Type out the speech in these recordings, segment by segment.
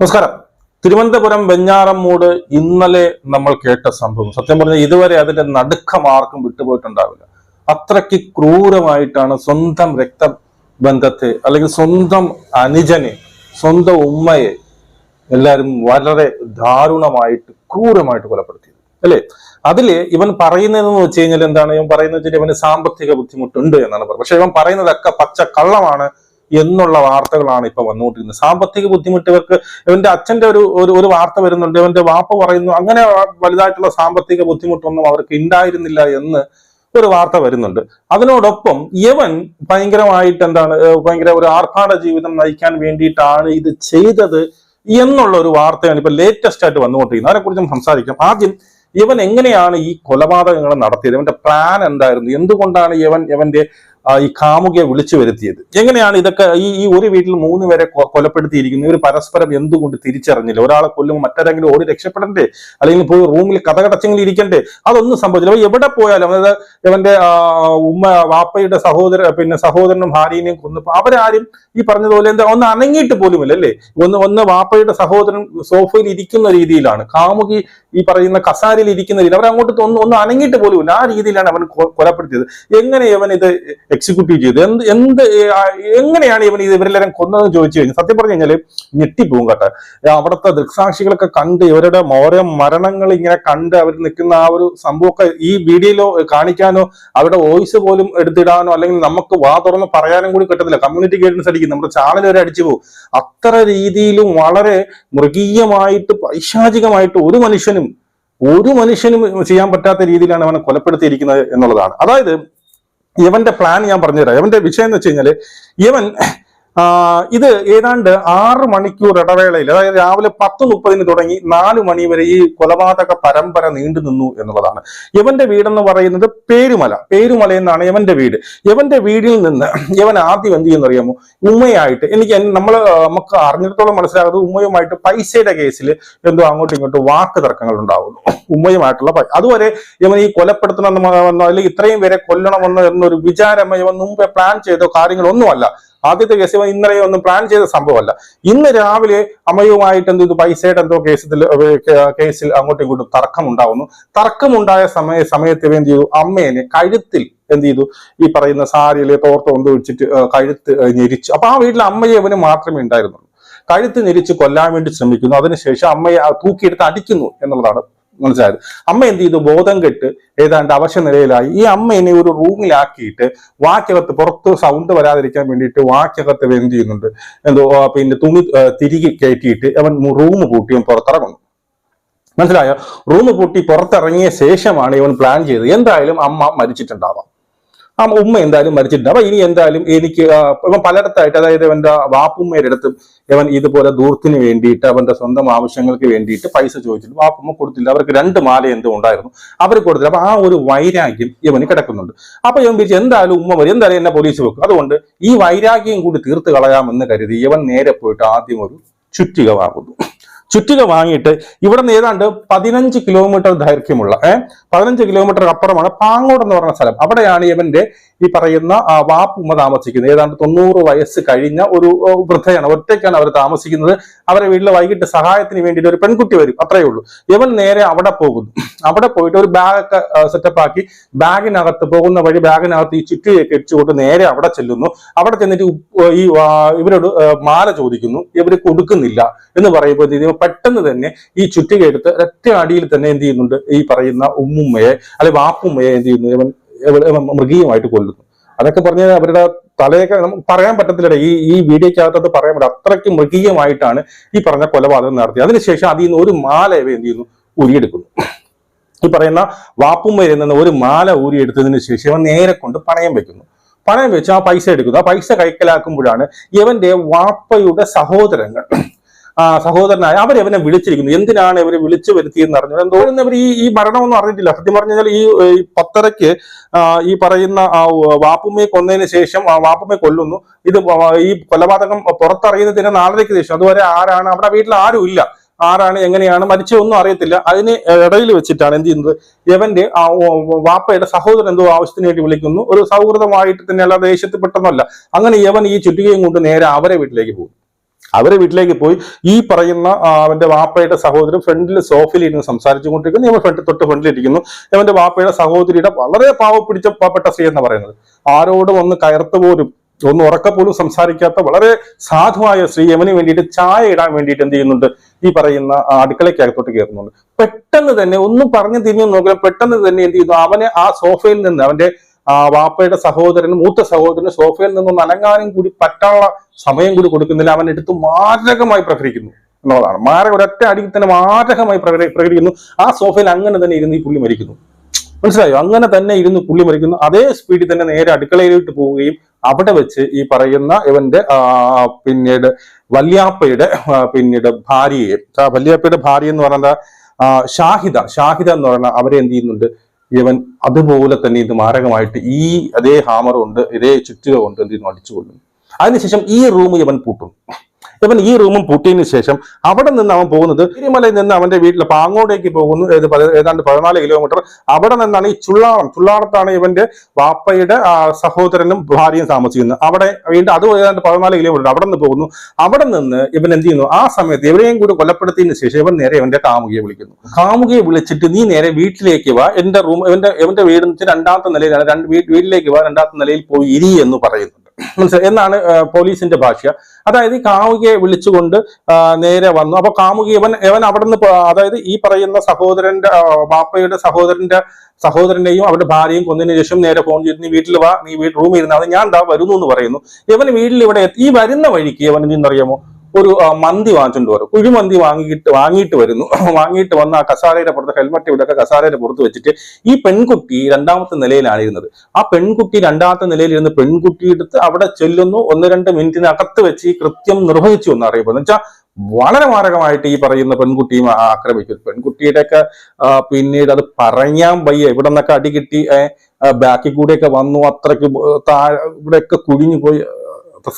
നമസ്കാരം. തിരുവനന്തപുരം വെഞ്ഞാറമ്മൂട് ഇന്നലെ നമ്മൾ കേട്ട സംഭവം. സത്യം പറഞ്ഞാൽ ഇതുവരെ അതിന്റെ നടുക്കം ആർക്കും വിട്ടുപോയിട്ടുണ്ടാവില്ല. അത്രയ്ക്ക് ക്രൂരമായിട്ടാണ് സ്വന്തം രക്തബന്ധത്തെ അല്ലെങ്കിൽ സ്വന്തം അനുജനെ സ്വന്തം ഉമ്മയെ എല്ലാവരും വളരെ ദാരുണമായിട്ട് ക്രൂരമായിട്ട് കൊലപ്പെടുത്തിയത്. അല്ലേ? അതിൽ ഇവൻ പറയുന്നതെന്ന് വെച്ച് കഴിഞ്ഞാൽ എന്താണ്? ഇവൻ പറയുന്നത് വെച്ചാൽ ഇവന് സാമ്പത്തിക ബുദ്ധിമുട്ടുണ്ട് എന്നാണ് പറയുന്നത് പക്ഷെ ഇവൻ പറയുന്നതൊക്കെ പച്ച കള്ളമാണ് എന്നുള്ള വാർത്തകളാണ് ഇപ്പൊ വന്നുകൊണ്ടിരിക്കുന്നത്. സാമ്പത്തിക ബുദ്ധിമുട്ട് ഇവർക്ക് ഇവന്റെ അച്ഛന്റെ ഒരു ഒരു വാർത്ത വരുന്നുണ്ട്. ഇവന്റെ വാപ്പ പറയുന്നു അങ്ങനെ വലുതായിട്ടുള്ള സാമ്പത്തിക ബുദ്ധിമുട്ടൊന്നും അവർക്ക് ഉണ്ടായിരുന്നില്ല എന്ന് ഒരു വാർത്ത വരുന്നുണ്ട്. അതിനോടൊപ്പം യവൻ ഭയങ്കരമായിട്ട് എന്താണ് ഭയങ്കര ഒരു ആർഭാട ജീവിതം നയിക്കാൻ വേണ്ടിയിട്ടാണ് ഇത് ചെയ്തത് എന്നുള്ള ഒരു വാർത്തയാണ് ഇപ്പൊ ലേറ്റസ്റ്റ് ആയിട്ട് വന്നുകൊണ്ടിരിക്കുന്നത്. അതിനെക്കുറിച്ചും സംസാരിക്കാം. ആദ്യം ഇവൻ എങ്ങനെയാണ് ഈ കൊലപാതകങ്ങൾ നടത്തിയത്? ഇവന്റെ പ്ലാൻ എന്തായിരുന്നു? എന്തുകൊണ്ടാണ് ഇവൻ ഇവന്റെ ഈ കാമുകയെ വിളിച്ചു വരുത്തിയത്. എങ്ങനെയാണ് ഇതൊക്കെ ഈ ഈ ഒരു വീട്ടിൽ മൂന്ന് പേരെ കൊലപ്പെടുത്തിയിരിക്കുന്നു? ഇവർ പരസ്പരം എന്തുകൊണ്ട് തിരിച്ചറിഞ്ഞില്ല? ഒരാളെ കൊല്ലുമ്പോൾ മറ്റാരെങ്കിലും ഓടി രക്ഷപ്പെടണ്ടേ? അല്ലെങ്കിൽ പോയി റൂമിൽ കഥകടച്ചെങ്കിലും ഇരിക്കണ്ടേ? അതൊന്നും സംഭവിച്ചില്ല. അപ്പൊ എവിടെ പോയാലും അതായത് ഇവന്റെ ഉമ്മ വാപ്പയുടെ സഹോദര പിന്നെ സഹോദരനും ഭാര്യനെയും കൊന്നപ്പോ അവരാരും ഈ പറഞ്ഞതുപോലെ എന്താ ഒന്ന് അനങ്ങിയിട്ട് പോലുമില്ല അല്ലേ? ഒന്ന് ഒന്ന് വാപ്പയുടെ സഹോദരൻ സോഫയിൽ ഇരിക്കുന്ന രീതിയിലാണ്. കാമുകി ഈ പറയുന്ന കസാരയിൽ ഇരിക്കുന്ന രീതി. അവരങ്ങോട്ട് ഒന്ന് ഒന്ന് അനങ്ങിയിട്ട് പോലുമില്ല. ആ രീതിയിലാണ് അവൻ കൊലപ്പെടുത്തിയത്. എങ്ങനെ ഇവൻ ഇത് എക്സിക്യൂട്ടീവ് ചെയ്തു. എന്ത് എന്ത് എങ്ങനെയാണ് ഇവൻ ഇത് ഇവരെല്ലാരും കൊന്നതെന്ന് ചോദിച്ചു കഴിഞ്ഞാൽ സത്യം പറഞ്ഞു കഴിഞ്ഞാൽ ഞെട്ടിപ്പോവും കേട്ടോ. അവിടുത്തെ ദൃക്സാക്ഷികളൊക്കെ കണ്ട് ഇവരുടെ ഓരോ മരണങ്ങൾ ഇങ്ങനെ കണ്ട് അവർ നിൽക്കുന്ന ആ ഒരു സംഭവമൊക്കെ ഈ വീഡിയോയിലോ കാണിക്കാനോ അവരുടെ വോയിസ് പോലും എടുത്തിടാനോ അല്ലെങ്കിൽ നമുക്ക് വാ തുറന്ന് പറയാനും കൂടി കിട്ടത്തില്ല കമ്മ്യൂണിറ്റി ഗൈഡൻസ് അടിക്കും നമ്മുടെ ചാനൽ വരെ അടിച്ചു പോകും. അത്ര രീതിയിലും വളരെ മൃഗീയമായിട്ട് പൈശാചികമായിട്ട് ഒരു മനുഷ്യനും ഒരു മനുഷ്യനും ചെയ്യാൻ പറ്റാത്ത രീതിയിലാണ് അവനെ കൊലപ്പെടുത്തിയിരിക്കുന്നത് എന്നുള്ളതാണ്. അതായത് ഇവന്റെ പ്ലാൻ ഞാൻ പറഞ്ഞുതരാം. ഇവന്റെ വിഷയം എന്ന് വെച്ച് കഴിഞ്ഞാൽ ഇവൻ ആ, ഇത് ഏതാണ്ട് ആറ് മണിക്കൂർ ഇടവേളയിൽ അതായത് രാവിലെ പത്ത് മുപ്പതിന് തുടങ്ങി നാല് മണി വരെ ഈ കൊലപാതക പരമ്പര നീണ്ടു നിന്നു എന്നുള്ളതാണ്. യവന്റെ വീടെന്ന് പറയുന്നത് പേരുമല. പേരുമല എന്നാണ് യവന്റെ വീട്. യവന്റെ വീടിൽ നിന്ന് യവൻ ആദ്യം എന്ത് ചെയ്യുന്ന അറിയാമോ ഉമ്മയായിട്ട് എനിക്ക് നമ്മൾ നമുക്ക് അറിഞ്ഞിടത്തോളം മനസ്സിലാകുന്നത് ഉമ്മയുമായിട്ട് പൈസയുടെ കേസിൽ എന്തോ അങ്ങോട്ടും ഇങ്ങോട്ടും വാക്ക് തർക്കങ്ങൾ ഉണ്ടാവുന്നു. ഉമ്മയുമായിട്ടുള്ള അതുവരെ യവൻ ഈ കൊലപ്പെടുത്തണമെന്നോ അല്ലെങ്കിൽ ഇത്രയും പേരെ കൊല്ലണമെന്നോ എന്നൊരു വിചാരം യവൻ മുമ്പേ പ്ലാൻ ചെയ്തോ കാര്യങ്ങളൊന്നുമല്ല. ആദ്യത്തെ കേസ് ഇന്നലെ ഒന്നും പ്ലാൻ ചെയ്ത സംഭവമല്ല. ഇന്ന് രാവിലെ അമ്മയുമായിട്ട് എന്തോ പൈസയുടെ എന്തോ കേസിൽ കേസിൽ അങ്ങോട്ടും ഇങ്ങോട്ടും തർക്കം ഉണ്ടാവുന്നു തർക്കമുണ്ടായ സമയ സമയത്ത് ഇവ എന്ത് ചെയ്തു അമ്മേനെ കഴുത്തിൽ എന്ത് ചെയ്തു? ഈ പറയുന്ന സാരിയിലെ തോർത്ത് കൊണ്ട് വെച്ചിട്ട് കഴുത്ത് ഞെരിച്ചു. അപ്പൊ ആ വീട്ടിൽ അമ്മയെ അവന് മാത്രമേ ഉണ്ടായിരുന്നുള്ളൂ. കഴുത്ത് ഞെരിച്ച് കൊല്ലാൻ വേണ്ടി ശ്രമിക്കുന്നു. അതിനുശേഷം അമ്മയെ തൂക്കിയെടുത്ത് അടിക്കുന്നു എന്നുള്ളതാണ് മനസ്സിലായത്? അമ്മ എന്ത് ചെയ്തു? ബോധം കെട്ട് ഏതാണ്ട് അവശ നിലയിലായി. ഈ അമ്മേനെ ഒരു റൂമിലാക്കിയിട്ട് വാക്കകത്ത് പുറത്ത് സൗണ്ട് വരാതിരിക്കാൻ വേണ്ടിയിട്ട് വാക്കകത്ത് എന്ത് ചെയ്യുന്നുണ്ട്? എന്തോ പിന്നെ തുണി തിരികെ കയറ്റിയിട്ട് അവൻ റൂം പൂട്ടി അവൻ പുറത്തിറങ്ങുന്നു. മനസ്സിലായോ? റൂം പൂട്ടി പുറത്തിറങ്ങിയ ശേഷമാണ് ഇവൻ പ്ലാൻ ചെയ്തത്. എന്തായാലും അമ്മ മരിച്ചിട്ടുണ്ടാവാം. ആ ഉമ്മ എന്തായാലും മരിച്ചിട്ടുണ്ട്. അപ്പൊ ഇനി എന്തായാലും എനിക്ക് ഇവൻ പലയിടത്തായിട്ട് അതായത് ഇവന്റെ വാപ്പുമ്മയുടെ അടുത്തും ഇവൻ ഇതുപോലെ ദൂർത്തിന് വേണ്ടിയിട്ട് അവന്റെ സ്വന്തം ആവശ്യങ്ങൾക്ക് വേണ്ടിയിട്ട് പൈസ ചോദിച്ചിട്ട് വാപ്പുമ്മ കൊടുത്തില്ല. അവർക്ക് രണ്ട് മാല എന്തോ ഉണ്ടായിരുന്നു. അവർ കൊടുത്തില്ല. അപ്പൊ ആ ഒരു വൈരാഗ്യം ഇവന് കിടക്കുന്നുണ്ട്. അപ്പൊ ഇവൻ വിളിച്ച് എന്തായാലും ഉമ്മ വരും എന്തായാലും എന്നെ പോലീസ് വെക്കും. അതുകൊണ്ട് ഈ വൈരാഗ്യം കൂടി തീർത്ത് കളയാമെന്ന് കരുതി ഇവൻ നേരെ പോയിട്ട് ആദ്യം ഒരു ചുറ്റിക വാങ്ങുന്നു. ചുറ്റിക വാങ്ങിയിട്ട് ഇവിടെ നിന്ന് ഏതാണ്ട് പതിനഞ്ച് കിലോമീറ്റർ ദൈർഘ്യമുള്ള ഏഹ് പതിനഞ്ച് കിലോമീറ്റർ അപ്പുറമാണ് പാങ്ങോട് എന്ന് പറഞ്ഞ സ്ഥലം. അവിടെയാണ് ഇവന്റെ ഈ പറയുന്ന വാപ്പുമ്മ താമസിക്കുന്നത്. ഏതാണ്ട് തൊണ്ണൂറ് വയസ്സ് കഴിഞ്ഞ ഒരു വൃദ്ധയാണ്. ഒറ്റയ്ക്കാണ് അവർ താമസിക്കുന്നത്. അവരെ വീട്ടിൽ വൈകിട്ട് സഹായത്തിന് വേണ്ടിയിട്ട് ഒരു പെൺകുട്ടി വരും. അത്രയേ ഉള്ളൂ. ഇവൻ നേരെ അവിടെ പോകുന്നു. അവിടെ പോയിട്ട് ഒരു ബാഗൊക്കെ സെറ്റപ്പ് ആക്കി ബാഗിനകത്ത് പോകുന്ന വഴി ബാഗിനകത്ത് ഈ ചുറ്റിയൊക്കെ ഇടിച്ചുകൊണ്ട് നേരെ അവിടെ ചെല്ലുന്നു. അവിടെ ചെന്നിട്ട് ഈ ഇവരോട് മാല ചോദിക്കുന്നു. ഇവർ കൊടുക്കുന്നില്ല എന്ന് പറയുമ്പോൾ പെട്ടെന്ന് തന്നെ ഈ ചുറ്റിക എടുത്ത് അടിയിൽ തന്നെ എന്ത് ചെയ്യുന്നുണ്ട്? ഈ പറയുന്ന ഉമ്മുമ്മയെ അല്ലെ വാപ്പുമ്മയെ എന്ത് ചെയ്യുന്നു? ഇവൻ മൃഗീയമായിട്ട് കൊല്ലുന്നു. അതൊക്കെ പറഞ്ഞാൽ അവരുടെ തലയൊക്കെ നമുക്ക് പറയാൻ പറ്റത്തില്ല ഈ ഈ വീഡിയോക്കകത്തോട്ട് പറയാൻ പറ്റില്ല. അത്രയ്ക്ക് മൃഗീയമായിട്ടാണ് ഈ പറഞ്ഞ കൊലപാതകം നടത്തിയത്. അതിനുശേഷം അതിൽ നിന്ന് ഒരു മാല ഇവ എന്ത് ചെയ്യുന്നു? ഉരിയെടുക്കുന്നു ഈ പറയുന്ന വാപ്പുമ്മയിൽ നിന്ന് ഒരു മാല ഊരിയെടുത്തതിന് ശേഷം ഇവൻ നേരെ കൊണ്ട് പണയം വെക്കുന്നു. പണയം വെച്ച് ആ പൈസ എടുക്കുന്നു. ആ പൈസ കൈക്കലാക്കുമ്പോഴാണ് ഇവന്റെ വാപ്പയുടെ സഹോദരങ്ങൾ സഹോദരനായ അവരവനെ വിളിച്ചിരിക്കുന്നു. എന്തിനാണ് ഇവരെ വിളിച്ചു വരുത്തിയെന്ന് അറിഞ്ഞു എന്തോ ഇവർ ഈ ഈ മരണമൊന്നും അറിഞ്ഞിട്ടില്ല. സത്യം പറഞ്ഞു കഴിഞ്ഞാൽ ഈ പത്തരയ്ക്ക് ഈ പറയുന്ന വാപ്പുമ്മയെ കൊന്നതിന് ശേഷം വാപ്പുമ്മയെ കൊല്ലുന്നു. ഇത് ഈ കൊലപാതകം പുറത്തറിയുന്നതിന് നാലരയ്ക്ക് ശേഷം. അതുവരെ ആരാണ് അവിടെ വീട്ടിൽ ആരും ഇല്ല. ആരാണ് എങ്ങനെയാണ് മരിച്ചതൊന്നും അറിയത്തില്ല. അതിന് ഇടയിൽ വെച്ചിട്ടാണ് എന്ത് ചെയ്യുന്നത്? യവന്റെ വാപ്പയുടെ സഹോദരൻ എന്തോ ആവശ്യത്തിന് വേണ്ടി വിളിക്കുന്നു. ഒരു സൗഹൃദമായിട്ട് തന്നെ അല്ലാതെ പെട്ടെന്നല്ല അങ്ങനെ യവൻ ഈ ചുറ്റുകയും കൊണ്ട് നേരെ അവരെ വീട്ടിലേക്ക് പോകും അവരെ വീട്ടിലേക്ക് പോയി ഈ പറയുന്ന അവന്റെ വാപ്പയുടെ സഹോദരൻ ഫ്രണ്ടിൽ സോഫയിൽ ഇരുന്ന് സംസാരിച്ചു കൊണ്ടിരിക്കുന്നു. ഇവൻ ഫ്രണ്ട് തൊട്ട് ഫ്രണ്ടിലിരിക്കുന്നു. അവന്റെ വാപ്പയുടെ സഹോദരിയുടെ വളരെ പാവ പിടിച്ച പാവപ്പെട്ട സ്ത്രീ എന്ന് പറയുന്നത്. ആരോടും ഒന്ന് കയർത്ത് പോലും ഒന്ന് ഉറക്ക പോലും സംസാരിക്കാത്ത വളരെ സാധുവായ സ്ത്രീ യമന് വേണ്ടിയിട്ട് ചായ ഇടാൻ വേണ്ടിയിട്ട് എന്ത് ചെയ്യുന്നുണ്ട്? ഈ പറയുന്ന അടുക്കളയ്ക്കകത്തോട്ട് കയറുന്നുണ്ട്. പെട്ടെന്ന് തന്നെ ഒന്നും പറഞ്ഞു തിരിഞ്ഞു നോക്കില്ല. പെട്ടെന്ന് തന്നെ എന്ത് ചെയ്യുന്നു? അവനെ ആ സോഫയിൽ നിന്ന് അവന്റെ വാപ്പയുടെ സഹോദരനും മൂത്ത സഹോദരനും സോഫയിൽ നിന്നും അനങ്ങാനും കൂടി പറ്റാനുള്ള സമയം കൂടി കൊടുക്കുന്നില്ല. അവൻ എടുത്ത് മാരകമായി പ്രഹരിക്കുന്നു എന്നുള്ളതാണ്. മാരക ഒരൊറ്റ അടിയിൽ തന്നെ മാരകമായി പ്രകടിക്കുന്നു ആ സോഫയിൽ അങ്ങനെ തന്നെ ഇരുന്ന് ഈ പുള്ളി മരിക്കുന്നു. മനസ്സിലായോ? അങ്ങനെ തന്നെ ഇരുന്ന് പുള്ളി മരിക്കുന്നു. അതേ സ്പീഡിൽ തന്നെ നേരെ അടുക്കളയിലോട്ട് പോവുകയും അവിടെ വെച്ച് ഈ പറയുന്ന ഇവന്റെ പിന്നീട് വല്യാപ്പയുടെ പിന്നീട് ഭാര്യയെ ആ വല്യാപ്പയുടെ ഭാര്യ എന്ന് പറയുന്ന ഷാഹിദ ഷാഹിദ എന്ന് പറയുന്ന അവരെ എന്ത് ചെയ്യുന്നുണ്ട്? ഇവൻ അതുപോലെ തന്നെ ഇത് മാരകമായിട്ട് ഈ അതേ ഹാമർ കൊണ്ട് ഇതേ ചുറ്റുക കൊണ്ട് എന്ത് അടിച്ചു കൊള്ളുന്നു അതിനുശേഷം ഈ റൂം ഇവൻ പൂട്ടും. ഇവൻ ഈ റൂമും പൂട്ടിയതിനു ശേഷം അവിടെ നിന്ന് അവൻ പോകുന്നത് തിരുമലയിൽ നിന്ന് അവന്റെ വീട്ടിൽ പാങ്ങോടേക്ക് പോകുന്നു. ഏത് ഏതാണ്ട് പതിനാല് കിലോമീറ്റർ അവിടെ നിന്നാണ് ഈ ചുള്ളാളം. ചുള്ളാളത്താണ് ഇവന്റെ വാപ്പയുടെ സഹോദരനും ഭാര്യയും താമസിക്കുന്നത്. അവിടെ വീണ്ടും അത് ഏതാണ്ട് പതിനാല് കിലോമീറ്റർ അവിടെ നിന്ന് പോകുന്നു. അവിടെ നിന്ന് ഇവൻ എന്ത് ചെയ്യുന്നു? ആ സമയത്ത് എവിടെയും കൂടി കൊലപ്പെടുത്തിയതിനു ശേഷം ഇവൻ നേരെ ഇവന്റെ കാമുകിയെ വിളിക്കുന്നു. കാമുകിയെ വിളിച്ചിട്ട് നീ നേരെ വീട്ടിലേക്ക് വാ. എന്റെ റൂം ഇവന്റെ ഇവന്റെ വീടിന് രണ്ടാമത്തെ നിലയിലാണ് രണ്ട് വീട്ടിലേക്ക് വാ. രണ്ടാമത്തെ നിലയിൽ പോയി ഇരി എന്ന് പറയുന്നുണ്ട്. മനസ്സിലായി? എന്നാണ് പോലീസിന്റെ ഭാഷ അതായത് ഈ കാമുകിയെ വിളിച്ചുകൊണ്ട് നേരെ വന്നു. അപ്പൊ കാമുകി ഇവൻ ഇവൻ അവിടെ നിന്ന് അതായത് ഈ പറയുന്ന സഹോദരന്റെ ബാപ്പയുടെ സഹോദരന്റെ സഹോദരന്റെയും അവരുടെ ഭാര്യയും കൊന്നതിന് ശേഷം നേരെ ഫോൺ ചെയ്ത് നീ വീട്ടിൽ വാ നീ വീട്ടിൽ റൂമിൽ ഇരുന്നാൽ. ഞാൻ എന്താ വരുന്നു എന്ന് പറയുന്നു. ഇവൻ വീട്ടിൽ ഇവിടെ ഈ വരുന്ന വഴിക്ക് ഇവൻ എന്തെന്നറിയാമോ ഒരു മന്തി വാങ്ങിച്ചുകൊണ്ട് വരും. കുഴിമന്തി വാങ്ങിയിട്ട് വാങ്ങിയിട്ട് വരുന്നു. വാങ്ങിയിട്ട് വന്ന ആ കസാരയുടെ പുറത്ത് ഹെൽമറ്റ് ഇവിടെയൊക്കെ കസാരയുടെ പുറത്ത് വെച്ചിട്ട് ഈ പെൺകുട്ടി രണ്ടാമത്തെ നിലയിലാണ് ഇരുന്നത്. ആ പെൺകുട്ടി രണ്ടാമത്തെ നിലയിൽ ഇരുന്ന് പെൺകുട്ടി എടുത്ത് അവിടെ ചെല്ലുന്നു. ഒന്ന് രണ്ട് മിനിറ്റിനകത്ത് വെച്ച് ഈ കൃത്യം നിർവഹിച്ചു എന്ന് അറിയപ്പെടുന്നു. വെച്ചാൽ വളരെ മാരകമായിട്ട് ഈ പറയുന്ന പെൺകുട്ടിയും ആക്രമിക്കും. പെൺകുട്ടിയുടെയൊക്കെ പിന്നീട് അത് പറയാൻ വയ്യ. ഇവിടെ നിന്നൊക്കെ അടി കിട്ടി ബാക്കിൽ കൂടെയൊക്കെ വന്നു. അത്രയ്ക്ക് താഴെ ഇവിടെയൊക്കെ കുഴിഞ്ഞു പോയി.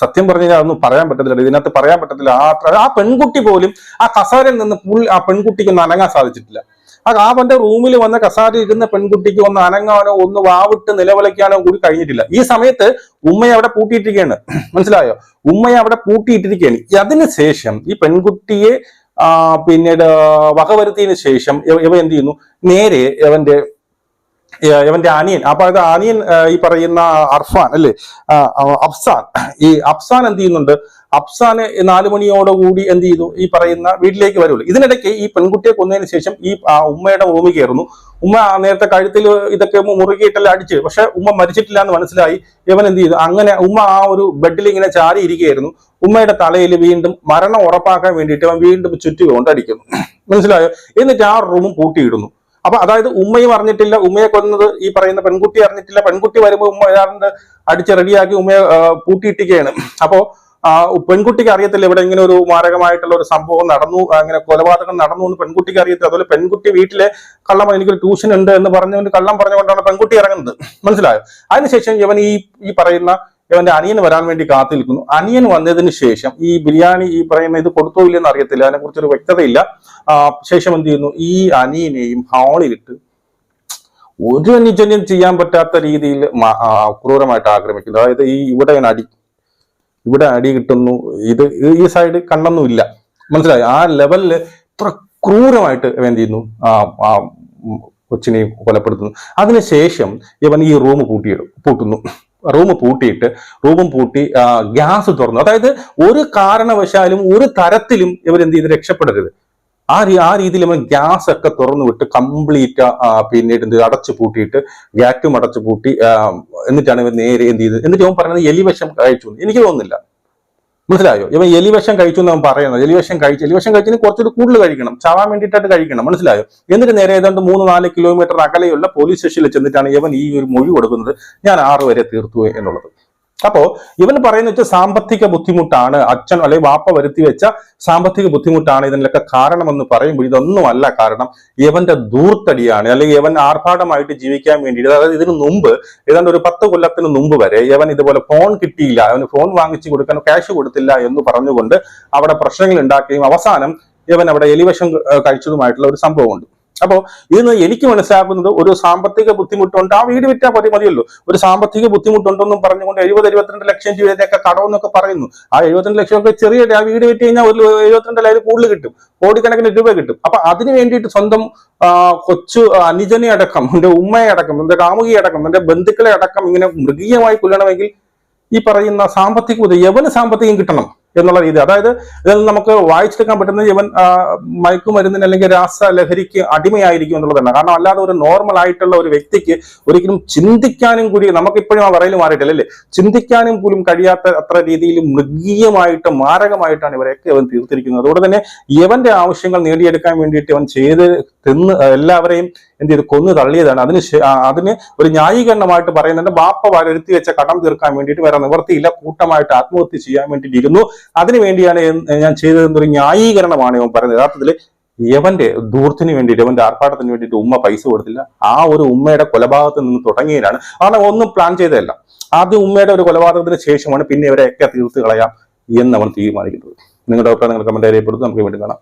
സത്യം പറഞ്ഞു കഴിഞ്ഞാൽ അതൊന്നും പറയാൻ പറ്റത്തില്ല. ഇതിനകത്ത് പറയാൻ പറ്റത്തില്ല. ആ ആ പെൺകുട്ടി പോലും ആ കസാരയിൽ നിന്ന് പുള്ളി ആ പെൺകുട്ടിക്ക് ഒന്ന് അനങ്ങാൻ സാധിച്ചിട്ടില്ല. ആ അവന്റെ റൂമിൽ വന്ന കസാര ഇരുന്ന പെൺകുട്ടിക്ക് ഒന്ന് അനങ്ങാനോ ഒന്ന് വാവിട്ട് നിലവിളിക്കാനോ കൂടി കഴിഞ്ഞിട്ടില്ല. ഈ സമയത്ത് ഉമ്മയെ അവിടെ പൂട്ടിയിട്ടിരിക്കുകയാണ്. മനസ്സിലായോ? ഉമ്മയെ അവിടെ പൂട്ടിയിട്ടിരിക്കുകയാണ്. അതിനുശേഷം ഈ പെൺകുട്ടിയെ പിന്നീട് വകവരുത്തിയതിനു ശേഷം ഇവ എന്ത് ചെയ്യുന്നു? നേരെ ഇവന്റെ ഏഹ് ഇവന്റെ അനിയൻ. അപ്പൊ അത് അനിയൻ ഈ പറയുന്ന അർഫാൻ അല്ലേ? അഫ്സാൻ. ഈ അഫ്സാൻ എന്ത് ചെയ്യുന്നുണ്ട്? അഫ്സാന് നാലു മണിയോടുകൂടി എന്ത് ചെയ്തു? ഈ പറയുന്ന വീട്ടിലേക്ക് വരുള്ളൂ. ഇതിനിടയ്ക്ക് ഈ പെൺകുട്ടിയെ കൊന്നതിന് ശേഷം ഈ ഉമ്മയുടെ റൂമിൽ കയറുന്നു. ഉമ്മ നേരത്തെ കഴുത്തിൽ ഇതൊക്കെ മുറുകിയിട്ടെല്ലാം അടിച്ച്. പക്ഷെ ഉമ്മ മരിച്ചിട്ടില്ല എന്ന് മനസ്സിലായി. ഇവൻ എന്ത് ചെയ്തു? അങ്ങനെ ഉമ്മ ആ ഒരു ബെഡിൽ ഇങ്ങനെ ചാരി ഇരിക്കുകയായിരുന്നു ഉമ്മയുടെ തലയിൽ വീണ്ടും മരണം ഉറപ്പാക്കാൻ വേണ്ടിയിട്ട് അവൻ വീണ്ടും ചുറ്റി കൊണ്ടടിക്കുന്നു മനസ്സിലായോ? എന്നിട്ട് ആ റൂമും പൂട്ടിയിടുന്നു. അപ്പൊ അതായത് ഉമ്മയും അറിഞ്ഞിട്ടില്ല ഉമ്മയെ കൊന്നത് ഈ പറയുന്ന പെൺകുട്ടി അറിഞ്ഞിട്ടില്ല പെൺകുട്ടി വരുമ്പോൾ ഉമ്മ ഏതാണ്ട് അടിച്ച് റെഡിയാക്കി ഉമ്മയെ പൂട്ടിയിട്ടിക്കുകയാണ് അപ്പോ പെൺകുട്ടിക്ക് അറിയത്തില്ല ഇവിടെ ഇങ്ങനെ ഒരു മാരകമായിട്ടുള്ള ഒരു സംഭവം നടന്നു അങ്ങനെ കൊലപാതകം നടന്നു എന്ന് പെൺകുട്ടിക്ക് അറിയത്തില്ല. അതുപോലെ പെൺകുട്ടി വീട്ടിലെ കള്ളം എനിക്കൊരു ട്യൂഷൻ ഉണ്ട് എന്ന് പറഞ്ഞുകൊണ്ട് കള്ളം പറഞ്ഞുകൊണ്ടാണ് പെൺകുട്ടി ഇറങ്ങുന്നത്. മനസ്സിലായോ? അതിനുശേഷം ഇവൻ ഈ ഈ പറയുന്ന ഇവന്റെ അനിയൻ വരാൻ വേണ്ടി കാത്തു നിൽക്കുന്നു അനിയൻ വന്നതിന് ശേഷം ഈ ബിരിയാണി ഈ പറയുന്ന ഇത് കൊടുത്തോ ഇല്ലെന്ന് അറിയത്തില്ല. അതിനെ കുറിച്ചൊരു വ്യക്തതയില്ല ശേഷം എന്ത് ചെയ്യുന്നു? ഈ അനിയനെയും ഹാളിലിട്ട് ഒരു അനുജന്യം ചെയ്യാൻ പറ്റാത്ത രീതിയിൽ ക്രൂരമായിട്ട് ആക്രമിക്കുന്നു. അതായത് ഈ ഇവിടെ അടി ഇവിടെ അടി കിട്ടുന്നു. ഇത് ഈ- സൈഡ് കണ്ണൊന്നും ഇല്ല. മനസ്സിലായി? ആ ലെവലിൽ ഇത്ര ക്രൂരമായിട്ട് എന്ത് ചെയ്യുന്നു? ആ കൊച്ചിനെയും കൊലപ്പെടുത്തുന്നു. അതിനുശേഷം ഇവൻ ഈ റൂം പൂട്ടിയിടും പൂട്ടുന്നു. റൂം പൂട്ടിയിട്ട് റൂമും പൂട്ടി ഗ്യാസ് തുറന്നു അതായത് ഒരു കാരണവശാലും ഒരു തരത്തിലും ഇവർ എന്ത് ചെയ്ത് രക്ഷപ്പെടരുത് ആ ആ രീതിയിൽ ഇവർ ഗ്യാസ് ഒക്കെ തുറന്നു വിട്ട് കംപ്ലീറ്റ് പിന്നീട് എന്ത്? അടച്ചു പൂട്ടിയിട്ട് ഗ്യാറ്റും അടച്ചു പൂട്ടി എന്നിട്ടാണ് ഇവർ നേരെ എന്ത് ചെയ്തത് എന്നിട്ട് ഞാൻ പറയുന്നത് എലിവശം കഴിച്ചു. എനിക്ക് തോന്നുന്നില്ല മനസ്സിലായോ? ഇവൻ എലിവശം കഴിച്ചു എന്ന് അവൻ പറയുന്നത്. എലിവശം കഴിച്ചു എലിവശം കഴിച്ചതിന് കുറച്ചുകൂടി കൂടുതൽ കഴിക്കണം. ചാവാൻ വേണ്ടിയിട്ടായിട്ട് കഴിക്കണം. മനസ്സിലായോ? എന്നിട്ട് നേരെ ഏതാണ്ട് മൂന്ന് നാല് കിലോമീറ്റർ അകലെയുള്ള പോലീസ് സ്റ്റേഷനിൽ ചെന്നിട്ടാണ് ഇവൻ ഈ ഒരു മൊഴി കൊടുക്കുന്നത്. ഞാൻ ആറ് വരെ തീർത്തു എന്നുള്ളത്. അപ്പോ ഇവൻ പറയുന്ന വെച്ചാൽ സാമ്പത്തിക ബുദ്ധിമുട്ടാണ്. അച്ഛൻ അല്ലെങ്കിൽ വാപ്പ വരുത്തി വെച്ച സാമ്പത്തിക ബുദ്ധിമുട്ടാണ് ഇതിനൊക്കെ കാരണം എന്ന് പറയുമ്പോൾ ഇതൊന്നുമല്ല കാരണം ഇവന്റെ ദൂർത്തടിയാണ് അല്ലെങ്കിൽ ഇവൻ ആർഭാടമായിട്ട് ജീവിക്കാൻ വേണ്ടിയിട്ട് അതായത് ഇതിനു മുമ്പ് ഏതാണ്ട് ഒരു പത്ത് കൊല്ലത്തിന് മുമ്പ് വരെ ഇവൻ ഇതുപോലെ ഫോൺ കിട്ടിയില്ല. അവന് ഫോൺ വാങ്ങിച്ചു കൊടുക്കാൻ ക്യാഷ് കൊടുത്തില്ല എന്ന് പറഞ്ഞുകൊണ്ട് അവിടെ പ്രശ്നങ്ങൾ ഉണ്ടാക്കുകയും അവസാനം ഇവൻ അവിടെ എലിവശം കഴിച്ചതുമായിട്ടുള്ള ഒരു സംഭവമുണ്ട്. അപ്പോൾ ഇന്ന് എനിക്ക് മനസ്സിലാക്കുന്നത് ഒരു സാമ്പത്തിക ബുദ്ധിമുട്ടുണ്ട്. ആ വീട് വിറ്റാൽ മതി മതിയല്ലോ. ഒരു സാമ്പത്തിക ബുദ്ധിമുട്ടുണ്ടെന്നും പറഞ്ഞുകൊണ്ട് എഴുപത് എഴുപത്തിരണ്ട് ലക്ഷം രൂപയൊക്കെ കടമെന്നൊക്കെ പറയുന്നു. ആ എഴുപത്തിരണ്ട് ലക്ഷം ഒക്കെ ചെറിയ ആ വീട് വിറ്റ് കഴിഞ്ഞാൽ ഒരു എഴുപത്തിരണ്ടിലായാലും കൂടുതൽ കിട്ടും. കോടിക്കണക്കിന് രൂപ കിട്ടും. അപ്പൊ അതിന് വേണ്ടിയിട്ട് സ്വന്തം കൊച്ചു അനുജനെ അടക്കം എന്റെ ഉമ്മയെ അടക്കം എന്റെ കാമുകിയെ അടക്കം എന്റെ ബന്ധുക്കളെ അടക്കം ഇങ്ങനെ മൃഗീയമായി കൊല്ലണമെങ്കിൽ ഈ പറയുന്ന സാമ്പത്തിക യവന് സാമ്പത്തികം കിട്ടണം? എന്നുള്ള രീതി. അതായത് ഇതിൽ നിന്ന് നമുക്ക് വായിച്ചെടുക്കാൻ പറ്റുന്നത് ഇവൻ മയക്കുമരുന്നിന് അല്ലെങ്കിൽ രാസലഹരിക്ക് അടിമയായിരിക്കും എന്നുള്ളതാണ് കാരണം അല്ലാതെ ഒരു നോർമൽ ആയിട്ടുള്ള ഒരു വ്യക്തിക്ക് ഒരിക്കലും ചിന്തിക്കാനും കൂടി നമുക്കിപ്പോഴും ആ വരയിൽ മാറിയിട്ടില്ല അല്ലേ? ചിന്തിക്കാനും പോലും കഴിയാത്ത അത്ര രീതിയിൽ മൃഗീയമായിട്ട് മാരകമായിട്ടാണ് ഇവരെയൊക്കെ ഇവൻ തീർത്തിരിക്കുന്നത്. അതുകൊണ്ട് തന്നെ ഇവന്റെ ആവശ്യങ്ങൾ നേടിയെടുക്കാൻ വേണ്ടിയിട്ട് ഇവൻ ചെയ്ത് തിന്ന് എല്ലാവരെയും എന്ത് ചെയ്ത്? കൊന്നു തള്ളിയതാണ്. അതിന് അതിന് ഒരു ന്യായീകരണമായിട്ട് പറയുന്നുണ്ട്. ബാപ്പ വരുത്തി വെച്ച കടം തീർക്കാൻ വേണ്ടിയിട്ട് വേറെ നിവർത്തിയില്ല കൂട്ടമായിട്ട് ആത്മഹത്യ ചെയ്യാൻ വേണ്ടിയിട്ട് ഇരുന്നു അതിനു വേണ്ടിയാണ് ഞാൻ ഞാൻ ചെയ്തതെന്നൊരു ന്യായീകരണമാണ് ഇവൻ പറയുന്നത്. യഥാർത്ഥത്തിൽ യവന്റെ ദൂർത്തിന് വേണ്ടിയിട്ട് യവന്റെ ആർഭാടത്തിന് വേണ്ടിയിട്ട് ഉമ്മ പൈസ കൊടുത്തില്ല. ആ ഒരു ഉമ്മയുടെ കൊലപാതകത്തിൽ നിന്ന് തുടങ്ങിയതാണ് കാരണം ഒന്നും പ്ലാൻ ചെയ്തതല്ല. ആദ്യം ഉമ്മയുടെ ഒരു കൊലപാതകത്തിന് ശേഷമാണ് പിന്നെ ഇവരെയൊക്കെ തീർത്ത് കളയാം എന്ന് അവൻ തീരുമാനിക്കുന്നത്. നിങ്ങളുടെ അഭിപ്രായം നിങ്ങൾ കമന്റ് രേഖപ്പെടുത്തും നമുക്ക് വീണ്ടും കാണാം.